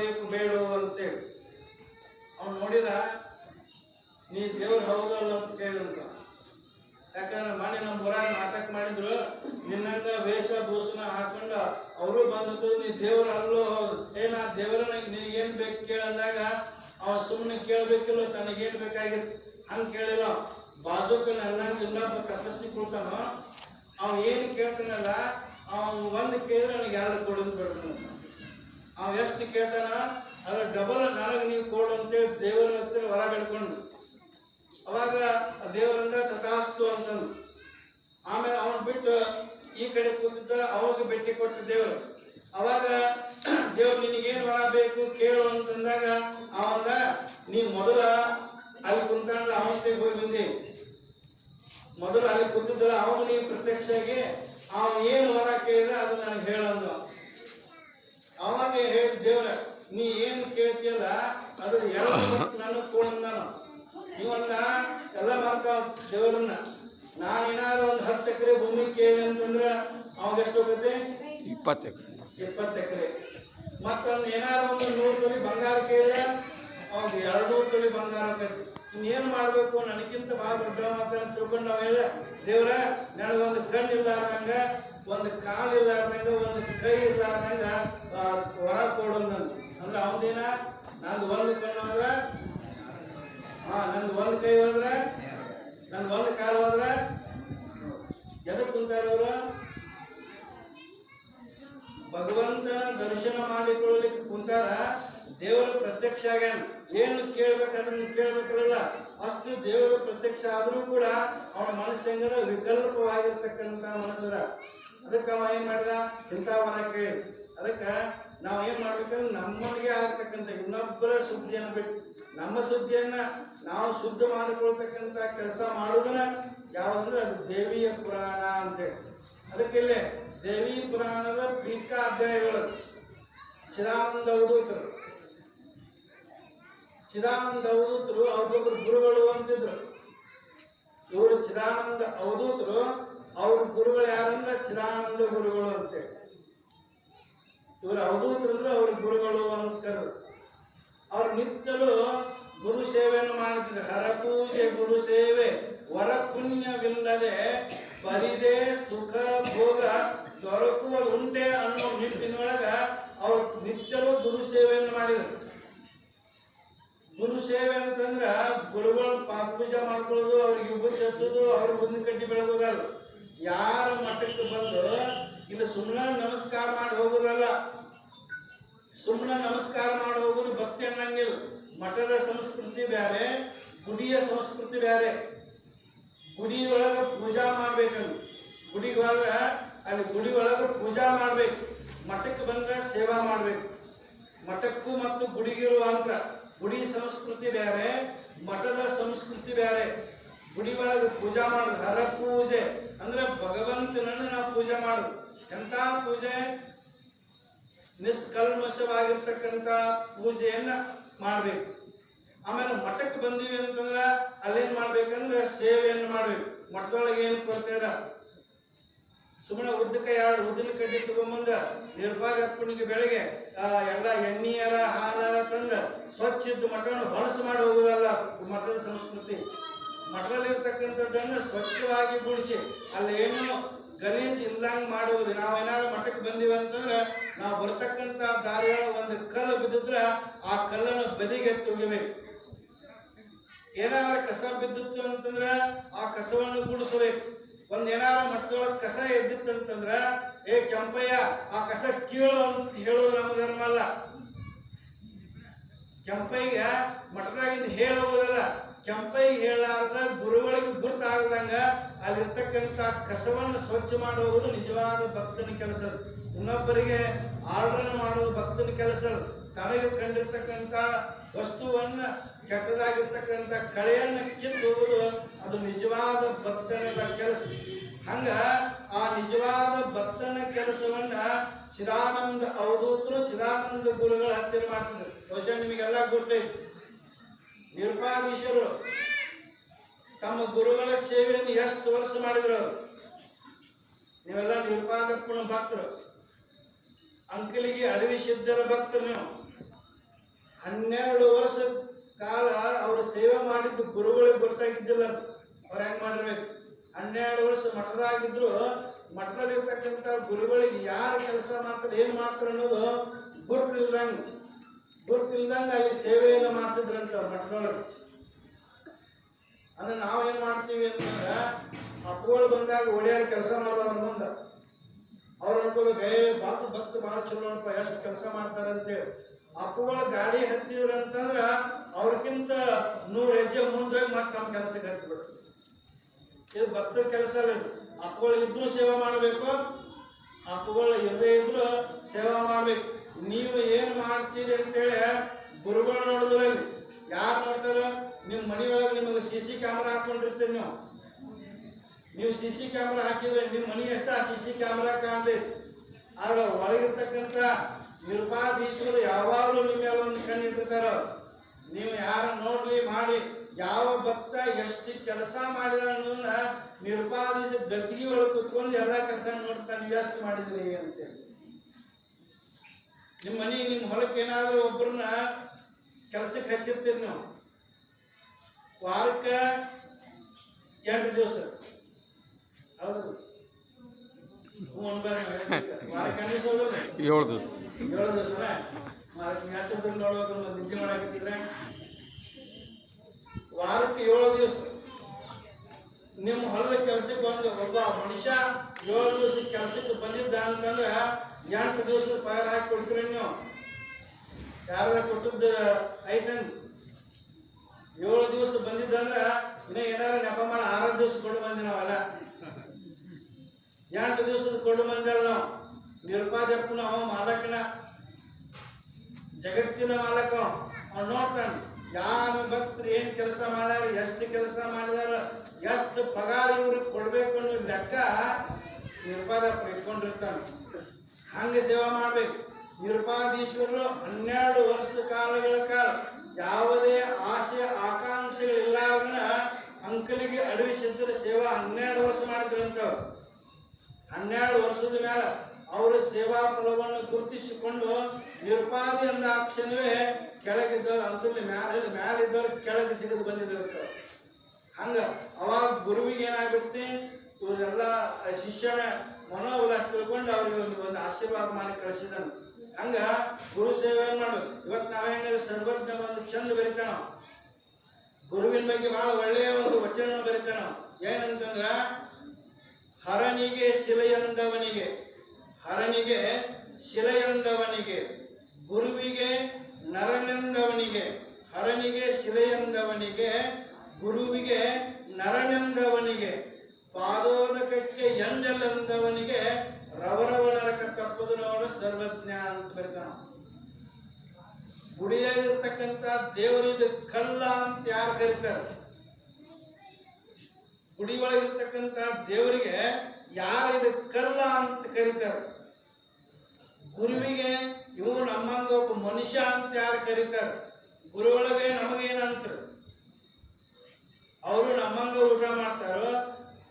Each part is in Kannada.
ಬೇಕು ಅಂತ ಅಂತೇಳಿ. ಅವನು ನೋಡಿದ, ನೀ ದೇವ್ರು ಹೌದಲ್ಲ ಅಂತ ಕೇಳಿದಂತ ಯಾಕಂದ್ರೆ ಮನೆ ನಮ್ಮ ಊರಾಗ ನಾಟಕ ಮಾಡಿದ್ರು, ನಿನ್ನಂಗ ವೇಷಭೂಷಣ ಹಾಕೊಂಡ ಅವರು ಬಂದದ್ದು, ನೀ ದೇವ್ರ ಅಲ್ಲೋ ಹೌದು ಏನ ನಾ ದೇವರನ್ನ ನೀ ಏನ್ ಬೇಕು? ಕೇಳಂದಾಗ ಅವ ಸುಮ್ಮನೆ ಕೇಳ್ಬೇಕಿಲ್ಲ, ತನಗೇನು ಬೇಕಾಗಿತ್ತು ಹಂಗೆ ಕೇಳಿಲ್ಲ. ಬಾಜುಕ ನನ್ನಂಗ ಇನ್ನೊಬ್ಬ ಕಪಸಿ ಕೊಡ್ತಾನೋ ಅವ ಏನು ಕೇಳ್ತಾನಲ್ಲ, ಅವ್ನು ಒಂದು ಕೇಳಿದ್ರೆ ನನಗೆ ಎರಡು ಕೊಡೋದು ಬೇಡ ಅವ ಎಷ್ಟು ಕೇಳ್ತಾನ? ಅದ್ರ ಡಬಲ್ ನನಗೆ ನೀವು ಕೊಡು ಅಂತೇಳಿ ದೇವರ ಹತ್ರ ಹೊರ ಬೆಳ್ಕೊಂಡು ಅವಾಗ ದೇವರಿಂದ ತಥಾಸ್ತು ಅಂತಂದು. ಆಮೇಲೆ ಅವನು ಬಿಟ್ಟು ಈ ಕಡೆ ಕೂತಿದ್ದ ಅವಾಗ ಭೇಟಿ ಕೊಟ್ಟ ದೇವರು. ಅವಾಗ ದೇವ್ರು ನಿನಗೇನು ವರ ಬೇಕು ಕೇಳು ಅಂತಂದಾಗ ಅವಂದ ನೀ ಮೊದಲ ಅಲ್ಲಿ ಕುಂತಾಂದ್ರೆ ಅವನಿಗೆ ಹೋಗಿ ಬಂದಿ. ಮೊದಲು ಅಲ್ಲಿ ಕೂತಿದ್ದಲ್ಲ, ಅವನಿಗೆ ಪ್ರತ್ಯಕ್ಷ ಆಗಿ ಅವನು ಏನು ವರ ಕೇಳಿದ ಅದು ನನಗೆ ಹೇಳಂದ ಅವಾಗ ಹೇಳಿ ದೇವ್ರ ನೀ ಏನು ಕೇಳ್ತೀಯಲ್ಲ ಅದು ಎರಡು ನನಗೆ ಕೊಡು ನಾನು. ಇವನ್ನ ಎಲ್ಲ ಮಾರ್ಕ ದೇವರನ್ನ. ನಾನು ಏನಾದ್ರು ಒಂದು ಹತ್ತು ಎಕರೆ ಭೂಮಿ ಕೇಳಿ ಅಂತಂದ್ರೆ ಅವಾಗ ಎಷ್ಟು ಹೋಗುತ್ತೆ? ಇಪ್ಪತ್ತು ಎಕರೆ. ಇಪ್ಪತ್ತು ಎಕರೆ. ಮತ್ತೊಂದು ಏನಾದ್ರು ಒಂದು ನೂರು ತೊಲಿ ಬಂಗಾರ ಕೇಳಿದ್ರೆ ಅವಾಗ ಎರಡು ನೂರು ತೊಲಿ ಬಂಗಾರ ಆಕೈತಿ. ಇನ್ನೇನು ಮಾಡಬೇಕು? ನನಗಿಂತ ಭಾಳ ದೊಡ್ಡ ಮಾತು ಅಂತ ತಿಳ್ಕೊಂಡು ನಾವು ಹೇಳ ದೇವ್ರ ನನಗೊಂದು ಕಣ್ಣು ಇಲ್ಲಾರ್ದಂಗ ಒಂದು ಕಾಲು ಇಲ್ಲಾರ್ದಂಗ, ಒಂದು ಕೈ ಇರ್ಲಾರ್ದಂಗ ಹೊರ ವರ ಕೊಡು ನಂದು ಅಂದ್ರೆ ಅವನೇನ ನಂದು ಒಂದು ಕಣ್ಣು ಅಂದ್ರೆ ಹಾ, ನಂದು ಒಂದು ಕೈ ಹೋದ್ರೆ? ನಂದು ಒಂದು ಕಾಲು ಹೋದ್ರೆ? ಎದಕ್ಕೆ ಕುಂತಾರ ಅವರು? ಭಗವಂತನ ದರ್ಶನ ಮಾಡಿಕೊಳ್ಳಲಿಕ್ಕೆ ಕುಂತಾರ, ದೇವರು ಪ್ರತ್ಯಕ್ಷ ಆಗ್ಯಾನ. ಏನು ಕೇಳ್ಬೇಕಾದ್ರೆ ಕೇಳ್ಬೇಕಲ್ಲ? ಅಷ್ಟು ದೇವರು ಪ್ರತ್ಯಕ್ಷ ಆದರೂ ಕೂಡ ಅವನ ಮನಸ್ಸಂಗದ ವಿಕಲ್ಪವಾಗಿರ್ತಕ್ಕಂಥ ಮನಸ್ಸರ. ಅದಕ್ಕೆ ಅವ ಏನ್ ಮಾಡಿದ? ಇಂಥ ವರ ಕೇಳಿ ಅದಕ್ಕೆ ನಾವು ಏನ್ ಮಾಡ್ಬೇಕಂದ್ರೆ ನಮ್ಮೊಳಗೆ ಆಗ್ತಕ್ಕಂಥ ಇನ್ನೊಬ್ಬರ ಸುದ್ದಿಯನ್ನು ಬಿಟ್ಟು, ನಮ್ಮ ಸುದ್ದಿಯನ್ನ ನಾವು ಶುದ್ಧ ಮಾಡಿಕೊಳ್ತಕ್ಕಂಥ ಕೆಲಸ ಮಾಡೋದನ್ನ ಯಾವುದಂದ್ರೆ ಅದು ದೇವಿಯ ಪುರಾಣ ಅಂತೇಳಿ. ಅದಕ್ಕೆ ಇಲ್ಲೇ ದೇವಿ ಪುರಾಣದ ಪೀಠ ಅಧ್ಯಾಯಗಳು ಚಿದಾನಂದ ಅವಧೂತರು ಚಿದಾನಂದ ಅವಧೂತರು ಅವ್ರಿಗೊಬ್ರು ಗುರುಗಳು ಅಂತಿದ್ರು. ಇವರು ಚಿದಾನಂದ ಅವಧೂತರು ಅವ್ರ ಗುರುಗಳು ಯಾರಂದ್ರೆ ಚಿದಾನಂದ ಗುರುಗಳು ಅಂತೇಳಿ. ಇವರು ಅವಧೂತರು ಅಂದ್ರೆ ಅವ್ರ ಗುರುಗಳು ಅಂತ ಅವ್ರು ನಿತ್ಯಲು ಗುರು ಸೇವೆಯನ್ನು ಮಾಡುತ್ತಿದ್ದರು ಹರ ಪೂಜೆ ಗುರು ಸೇವೆ, ವರ ಪುಣ್ಯವಿಲ್ಲದೆ ಪರಿದೆ ಸುಖ ಭೋಗ ದೊರಕುವ ಉಂಟೆ ಅನ್ನೋ ನಿಟ್ಟಿನೊಳಗ ಅವ್ರು ನಿತ್ಯಲು ಗುರು ಸೇವೆಯನ್ನು ಮಾಡಿದರು. ಗುರು ಸೇವೆ ಅಂತಂದ್ರ ಗುರುಗಳು ಪೂಜೆ ಮಾಡ್ಕೊಳ್ಳೋದು, ಅವ್ರಿಗೆ ವಿಭೂತಿ ಹಚ್ಚೋದು, ಅವ್ರ ಮುಂದಿನ ಕಡ್ಡಿ ಬೆಳಗೋದಲ್ಲ ಯಾರ ಮಠಕ್ಕೆ ಬಂದು ಇದು ಸುಮ್ಮನೆ ನಮಸ್ಕಾರ ಮಾಡಿ ಹೋಗೋದಲ್ಲ. ಸುಮ್ಮನೆ ನಮಸ್ಕಾರ ಮಾಡಿ ಹೋಗೋದು ಭಕ್ತಿ ಅನ್ನಂಗಿಲ್ಲ. ಮಠದ ಸಂಸ್ಕೃತಿ ಬೇರೆ ಗುಡಿಯ ಸಂಸ್ಕೃತಿ ಬೇರೆ ಗುಡಿ ಒಳಗ ಪೂಜಾ ಮಾಡ್ಬೇಕಲ್ಲಿ ಗುಡಿಗೆ ಹೋದ್ರ ಅಲ್ಲಿ ಗುಡಿ ಒಳಗ ಪೂಜಾ ಮಾಡ್ಬೇಕು. ಮಠಕ್ಕೆ ಬಂದ್ರೆ ಸೇವಾ ಮಾಡ್ಬೇಕು. ಮಠಕ್ಕೂ ಮತ್ತು ಗುಡಿಗಿರುವ ಅಂತರ ಗುಡಿ ಸಂಸ್ಕೃತಿ ಬೇರೆ, ಮಠದ ಸಂಸ್ಕೃತಿ ಬೇರೆ. ಗುಡಿ ಒಳಗೆ ಪೂಜಾ ಮಾಡೋದು, ಹರ ಪೂಜೆ. ಅಂದ್ರೆ ಭಗವಂತನನ್ನು ನಾವು ಪೂಜೆ ಮಾಡೋದು. ಎಂಥ ಪೂಜೆ? ನಿಷ್ಕಲ್ಮಶವಾಗಿರ್ತಕ್ಕಂಥ ಪೂಜೆಯನ್ನ ಮಾಡ್ಬೇಕು. ಆಮೇಲೆ ಮಠಕ್ಕೆ ಬಂದೀವಿ ಅಂತಂದ್ರೆ ಅಲ್ಲೇನ್ ಮಾಡ್ಬೇಕಂದ್ರೆ ಸೇವೆಯನ್ನು ಮಾಡ್ಬೇಕು. ಮಠದೊಳಗೆ ಏನು ಕೊಡ್ತೀರ ಸುಮ್ಮನೆ ಉದ್ದಕ್ಕೆ ಎರಡು ಉದ್ದಿನ ಕಡ್ಡಿ ತಗೊಂಬಂದ ನಿರ್ಭಾಗಪ್ಪನಿಗೆ ಬೆಳಗ್ಗೆ ಆ, ಎಲ್ಲ ಎಣ್ಣೆಯರ ಹಾಲರ ತಂದು ಸ್ವಚ್ಛ ಇದ್ದು ಮಠವನ್ನು ಹೊಲಸು ಮಾಡಿ ಹೋಗುದಲ್ಲ ಮಠದ ಸಂಸ್ಕೃತಿ. ಮಠದಲ್ಲಿರ್ತಕ್ಕಂಥದ್ದನ್ನು ಸ್ವಚ್ಛವಾಗಿ ಗುಡಿಸಿ ಅಲ್ಲಿ ಏನು ಗಲೀಜು ಇಲ್ದಂಗೆ ಮಾಡುವುದು. ನಾವು ಏನಾದ್ರು ಮಠಕ್ಕೆ ಬಂದೀವಿ ಅಂತಂದ್ರೆ ನಾವು ಬರ್ತಕ್ಕಂಥ ದಾರಿಗಳ ಒಂದು ಕಲ್ಲು ಬಿದ್ದಿದ್ರೆ ಆ ಕಲ್ಲನ್ನು ಬದಿಗೆ ತುಗಿಬೇಕು. ಏನಾದ್ರೂ ಕಸ ಬಿದ್ದಿತ್ತು ಅಂತಂದ್ರೆ ಆ ಕಸವನ್ನು ಗುಡಿಸಬೇಕು ಒಂದ್ ಏನಾರ ಮಠದೊಳಗೆ ಕಸ ಎದ್ದಿತ್ತಂತಂದ್ರ, ಏ ಕೆಂಪಯ್ಯ, ಆ ಕಸ ಕೀಳು ಅಂತ ಹೇಳೋದು ನಮ್ಮ ಧರ್ಮ ಅಲ್ಲ. ಕೆಂಪಯ್ಯ ಮಠದಾಗಿಂದ ಹೇಳೋಗೋದಲ್ಲ ಕೆಂಪಯ್ಯ ಹೇಳಾರ್ದ ಗುರುಗಳಿಗೆ ಗುರುತಾಗದಂಗ ಅಲ್ಲಿರ್ತಕ್ಕಂಥ ಕಸವನ್ನು ಸ್ವಚ್ಛ ಮಾಡುವುದು ನಿಜವಾದ ಭಕ್ತನ ಕೆಲಸ ಇನ್ನೊಬ್ಬರಿಗೆ ಆರ್ಡರ್ ಮಾಡೋದು ಭಕ್ತನ ಕೆಲಸ ತನಗೆ ಕಂಡಿರ್ತಕ್ಕಂಥ ವಸ್ತುವನ್ನ ಕೆಟ್ಟದಾಗಿರ್ತಕ್ಕಂಥ ಕಳೆಯನ್ನು ಕಿತ್ತುವುದು ಅದು ನಿಜವಾದ ಬತ್ತನದ ಕೆಲಸ. ಹಂಗ ಆ ನಿಜವಾದ ಭಕ್ತನ ಕೆಲಸವನ್ನ ಚಿದಾನಂದ ಅವಧೂತರು, ಚಿದಾನಂದ ಗುರುಗಳ ಹತ್ತಿರ ಮಾಡ್ತಿದ್ರು. ಬಹುಶಃ ನಿಮಗೆಲ್ಲ ಗೊತ್ತೈತಿ. ನಿರುಪಾಧೀಶರು ತಮ್ಮ ಗುರುಗಳ ಸೇವೆಯನ್ನು ಎಷ್ಟು ವರ್ಷ ಮಾಡಿದ್ರು ನೀವೆಲ್ಲ ನಿರುಪಾದಪ್ಪನ ಭಕ್ತರು. ಅಂಕಲಿಗೆ ಅಡವಿ ಸಿದ್ಧರ ಭಕ್ತರು ನೀವು. ಹನ್ನೆರಡು ವರ್ಷ ಕಾಲ ಅವರು ಸೇವೆ ಮಾಡಿದ್ದು ಗುರುಗಳಿಗೆ ಗೊತ್ತಾಗಿದ್ದಿಲ್ಲ ಅವ್ರು ಹೆಂಗ್ ಮಾಡಿರ್ಬೇಕು? ಹನ್ನೆರಡು ವರ್ಷ ಮಠದಾಗಿದ್ರು, ಮಠದಲ್ಲಿರ್ತಕ್ಕಂಥ ಗುರುಗಳಿಗೆ ಯಾರು ಕೆಲಸ ಮಾಡ್ತಾರೆ, ಏನು ಮಾಡ್ತಾರೆ ಅನ್ನೋದು ಗುರುತಿಲ್ದಂಗ ಗುರುತಿಲ್ದಂಗ ಅಲ್ಲಿ ಸೇವೆಯನ್ನು ಮಾಡ್ತಿದ್ರಂತ ಮಠದೊಳಗೆ. ಅಂದ್ರೆ ನಾವೇನ್ ಮಾಡ್ತೀವಿ ಅಂತಂದ್ರೆ ಅಪ್ಪಗಳು ಬಂದಾಗ ಓಡಾಡಿ ಕೆಲಸ ಮಾಡೋದ್ರ ಮುಂದೆ. ಅವ್ರು ಅನ್ಕೋಬೇಕು, ಏ, ಬಾತು ಭಕ್ತ ಭಾಳ ಚಲೋ ಅನ್ಪ, ಎಷ್ಟು ಕೆಲಸ ಮಾಡ್ತಾರೆ ಅಂತೇಳಿ ಅಪ್ಪುಗಳ ಗಾಡಿ ಹತ್ತಿದ್ರು ಅಂತಂದ್ರ ಅವ್ರಕ್ಕಿಂತ ನೂರು ಹೆಜ್ಜೆ ಮುಂದೆ ಮತ್ತೆ ನಮ್ಮ ಕೆಲಸಕ್ಕೆ ಹತ್ತಿಬಿಡ್ತು ಇದು ಭಕ್ತರ ಕೆಲಸ ಅಲ್ಲ ಅಪ್ಪುಗಳು ಇದ್ರೂ ಸೇವಾ ಮಾಡಬೇಕು ಅಪ್ಪುಗಳು ಇಲ್ಲದೇ ಇದ್ರು ಸೇವಾ ಮಾಡ್ಬೇಕು. ನೀವು ಏನು ಮಾಡ್ತೀರಿ ಅಂತೇಳಿ ಗುರುಗಳು ನೋಡಿದ್ರೆ ಯಾರು ನೋಡ್ತಾರ ನಿಮ್ಮ ಮನೆಯೊಳಗೆ ನಿಮಗೆ ಸಿ ಸಿ ಕ್ಯಾಮ್ರಾ ಹಾಕೊಂಡಿರ್ತೀರಿ ನೀವು. ನೀವು ಸಿ ಸಿ ಕ್ಯಾಮ್ರಾ ಹಾಕಿದ್ರೆ ನಿಮ್ಮ ಮನೆ ಎಷ್ಟ ಸಿ ಸಿ ಕ್ಯಾಮ್ರಾ ಕಾಣ್ತೀರಿ ಆದ್ರೆ ಒಳಗಿರ್ತಕ್ಕಂಥ ನಿರುಪಾಧೀಶರು ಯಾವಾಗಲೂ ನಿಮ್ಮ ಮೇಲೆ ಒಂದು ಕಣ್ಣಿಟ್ಟಿರ್ತಾರ ನೀವು ಯಾರ ನೋಡ್ಲಿ, ಮಾಡಿ, ಯಾವ ಭಕ್ತ ಎಷ್ಟು ಕೆಲಸ ಮಾಡಿದ ಅನ್ನೋದನ್ನ ನಿರುಪಾಧೀಶ ಗದ್ದಿಗೆ ಒಳಗೆ ಕುತ್ಕೊಂಡು ಎಲ್ಲ ಕೆಲಸ ನೋಡ್ತಾನೆ ನೀವು ಎಷ್ಟು ಮಾಡಿದ್ರಿ ಅಂತೇಳಿ. ನಿಮ್ಮ ಮನೆ, ನಿಮ್ಮ ಹೊಲಕ್ಕೆ ಏನಾದರೂ ಒಬ್ಬರನ್ನ ಕೆಲಸಕ್ಕೆ ಹಚ್ಚಿರ್ತೀರಿ ನೀವು? ವಾರಕ್ಕೆ ಎಂಟು ದಿವಸ. ಹೌದು. ದಿವಸ. ಏಳು ದಿವಸ ಏಳು ಮ್ಯಾಚ್ ನೋಡ್ಬೇಕು ನಿದ್ದೆ ಮಾಡಾಕತ್ತಿದ್ರೆ? ವಾರಕ್ಕೆ ಏಳು ದಿವಸ. ನಿಮ್ಮ ಹೊಲದ ಕೆಲಸಕ್ಕೆ ಒಂದು ಒಬ್ಬ ಮನುಷ್ಯ ಏಳು ದಿವಸ ಕೆಲಸಕ್ಕೆ ಬಂದಿದ್ದ ಅಂತಂದ್ರೆ ಎಂಟು ದಿವಸ ಪಗಾರ ಹಾಕಿ ಕೊಡ್ತೀರಿ ನೀವು. ಯಾರ ಕೊಟ್ಟದ್ದು ಐತನ್? ಏಳು ದಿವಸ ಬಂದಿದ್ದಂದ್ರೆ ಇನ್ನ ಏನಾರ ನೆಪ ಮಾಡಿ ಆರು ದಿವಸ ಕೊಡು ಬಂದಿ ನಾವೆಲ್ಲ. ಎಂಟು ದಿವಸದ ಕೊಡು ಬಂದಲ್ಲ ನಾವು? ನಿರ್ಪಾದಪ್ಪನ ಅವ, ಮಾಲಕನ. ಜಗತ್ತಿನ ಮಾಲಕ ಅವ್ನು ನೋಡ್ತಾನೆ, ಯಾರು ಭಕ್ತರು ಏನು ಕೆಲಸ ಮಾಡ್ಯಾರ, ಎಷ್ಟು ಕೆಲಸ ಮಾಡಿದಾರ, ಎಷ್ಟು ಪಗಾರ ಇವ್ರಿಗೆ ಕೊಡ್ಬೇಕು ಅನ್ನೋ ಲೆಕ್ಕ ನಿರುಪಾದಪ್ಪ ಇಟ್ಕೊಂಡಿರ್ತಾನೆ. ಹಂಗೆ ಸೇವಾ ಮಾಡ್ಬೇಕು. ನಿರುಪಾದೀಶ್ವರರು ಹನ್ನೆರಡು ವರ್ಷದ ಕಾಲಗಳ ಕಾಲ ಯಾವುದೇ ಆಸೆ ಆಕಾಂಕ್ಷೆಗಳಿಲ್ಲಾರ್ದನ ಅಂಕಲಿಗೆ ಅಡವಿ ಸಿದ್ಧರ ಸೇವಾ ಹನ್ನೆರಡು ವರ್ಷ ಮಾಡಿದ್ರಂತವ್ರು. ಹನ್ನೆರಡು ವರ್ಷದ ಮೇಲೆ ಅವರ ಸೇವಾ ಫಲವನ್ನು ಗುರುತಿಸಿಕೊಂಡು ನಿರುಪಾದಿ ಅಂದ ಕ್ಷಣವೇ ಕೆಳಗಿದ್ದವ್ರು ಅಂತಲ್ಲಿ ಮ್ಯಾಲ ಮ್ಯಾಲಿದ್ದವ್ರು ಕೆಳಗೆ ಜಿಗಿದು ಬಂದಿದ್ದಿರ್ತಾರೆ ಹಂಗ ಅವಾಗ ಗುರುವಿಗೆ ಏನಾಗುತ್ತೆ? ಇವರೆಲ್ಲ ಶಿಷ್ಯನ ಮನೋವಿಲಾಸ ತಿಳ್ಕೊಂಡು ಅವ್ರಿಗೆ ಒಂದು ಒಂದು ಆಶೀರ್ವಾದ ಮಾಡಿ ಕಳಿಸಿದನು. ಹಂಗ ಗುರು ಸೇವೆ ಮಾಡು ಇವತ್ತು ನಾವು ಹೆಂಗಂದ್ರೆ ಸರ್ವಜ್ಞ ಒಂದು ಚಂದ ಬರಿತಾನ ಗುರುವಿನ ಬಗ್ಗೆ ಬಹಳ ಒಳ್ಳೆಯ ಒಂದು ವಚನ ಬರಿತಾನ ಏನಂತಂದ್ರ ಹರನಿಗೆ ಶಿಲೆಯಂದವನಿಗೆ ಹರನಿಗೆ ಶಿಲೆಯಂದವನಿಗೆ, ಗುರುವಿಗೆ ನರನೆಂದವನಿಗೆ, ಹರನಿಗೆ ಶಿಲೆಯಂದವನಿಗೆ, ಗುರುವಿಗೆ ನರನೆಂದವನಿಗೆ, ಪಾದೋದಕಕ್ಕೆ ಎಂಜಲೆಂದವನಿಗೆ, ರವರವ ನರಕ ತಪ್ಪದು ನೋಡ ಸರ್ವಜ್ಞ ಅಂತ ಬರೀತಾನ. ಗುಡಿಯಾಗಿರ್ತಕ್ಕಂಥ ದೇವರಿದ ಕಲ್ಲ ಅಂತ ಯಾರು ಕರೀತಾರೆ? ಗುಡಿ ಒಳಗಿರ್ತಕ್ಕಂಥ ದೇವರಿಗೆ ಯಾರು ಇದು ಕಲ್ಲ ಅಂತ ಕರೀತಾರೆ? ಗುರುವಿಗೆ ಇವು ನಮ್ಮಂಗ ಒಬ್ಬ ಮನುಷ್ಯ ಅಂತ ಯಾರು ಕರೀತಾರೆ? ಗುರುವೊಳಗೆ ನಮಗೇನಂತಾರೆ? ಅವರು ನಮ್ಮಂಗ ಊಟ ಮಾಡ್ತಾರೋ,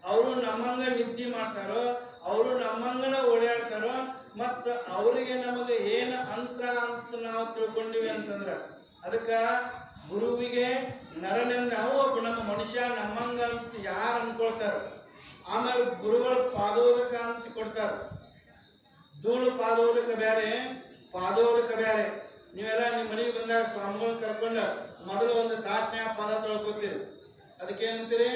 ಅವರು ನಮ್ಮಂಗ ನಿದ್ದೆ ಮಾಡ್ತಾರೋ, ಅವರು ನಮ್ಮಂಗನ ಓಡಾಡ್ತಾರೋ, ಮತ್ತ ಅವರಿಗೆ ನಮಗೆ ಏನು ಅಂತರ ಅಂತ ನಾವು ತಿಳ್ಕೊಂಡಿವಿ ಅಂತಂದ್ರ, ಅದಕ್ಕ ಗುರುವಿಗೆ ನರನೆಂದ ನಾವು ಒಬ್ಬ ನಮ್ಮ ಮನುಷ್ಯ, ನಮ್ಮಂಗ ಅಂತ ಯಾರು ಅನ್ಕೊಳ್ತಾರ, ಆಮೇಲೆ ಗುರುಗಳ ಪಾದೋದಕ ಅಂತ ಕೊಡ್ತಾರ. ಧೂಳು ಪಾದೋದಕ ಬೇರೆ ಪಾದೋದಕ ಬೇರೆ ನೀವೆಲ್ಲ ನಿಮ್ಮ ಮನೆಗೆ ಬಂದಾಗ ಸ್ವಾಮಿಗಳು ಕರ್ಕೊಂಡು ಮೊದಲು ಒಂದು ತಾಟ್ನ್ಯಾಗ ಪಾದ ತೊಳ್ಕೊತೀರಿ. ಅದಕ್ಕೇನಂತೀರಿ?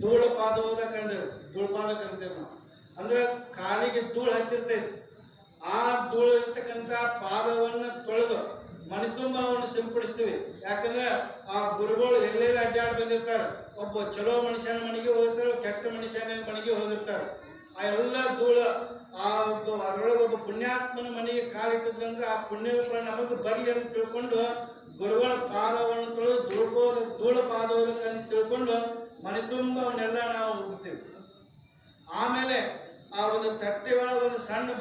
ಧೂಳು ಪಾದೋದಕ ಅಂದ್ರೆ ಧೂಳು ಪಾದಕ ಅಂತೀವಿ ನಾವು. ಅಂದ್ರೆ ಕಾಲಿಗೆ ಧೂಳು ಹತ್ತಿರ್ತೈತಿ. ಆ ಧೂಳು ಇರ್ತಕ್ಕಂಥ ಪಾದವನ್ನು ತೊಳೆದು ಮನೆ ತುಂಬ ಅವನ್ನ ಸಿಂಪಡಿಸ್ತೀವಿ. ಯಾಕಂದ್ರೆ ಆ ಗುರುಗಳು ಎಲ್ಲೆಲ್ಲಿ ಅಡ್ಡಾಡಿ ಬಂದಿರ್ತಾರೆ? ಒಬ್ಬ ಚಲೋ ಮನುಷ್ಯನ ಮನೆಗೆ ಹೋಗಿರ್ತಾರೆ, ಕೆಟ್ಟ ಮನುಷ್ಯನ ಮನೆಗೆ ಹೋಗಿರ್ತಾರೆ. ಆ ಎಲ್ಲ ಧೂಳ, ಆ ಒಬ್ಬ, ಅದರೊಳಗೆ ಒಬ್ಬ ಪುಣ್ಯಾತ್ಮನ ಮನೆಗೆ ಕಾಲಿಟ್ಟಿದ್ರಂದ್ರೆ ಆ ಪುಣ್ಯ ನಮಗೆ ಬರಲಿ ಅಂತ ತಿಳ್ಕೊಂಡು ಗುರುಗಳ ಪಾದವನ್ನು ತೊಳೆದು ಧೂಳ ಧೂಳು ಅಂತ ತಿಳ್ಕೊಂಡು ಮನೆ ತುಂಬ ನಾವು ಹೋಗ್ತೀವಿ ಆಮೇಲೆ ಆ ಒಂದು ತಟ್ಟೆ ಒಳಗೆ ಒಂದು ಸಣ್ಣ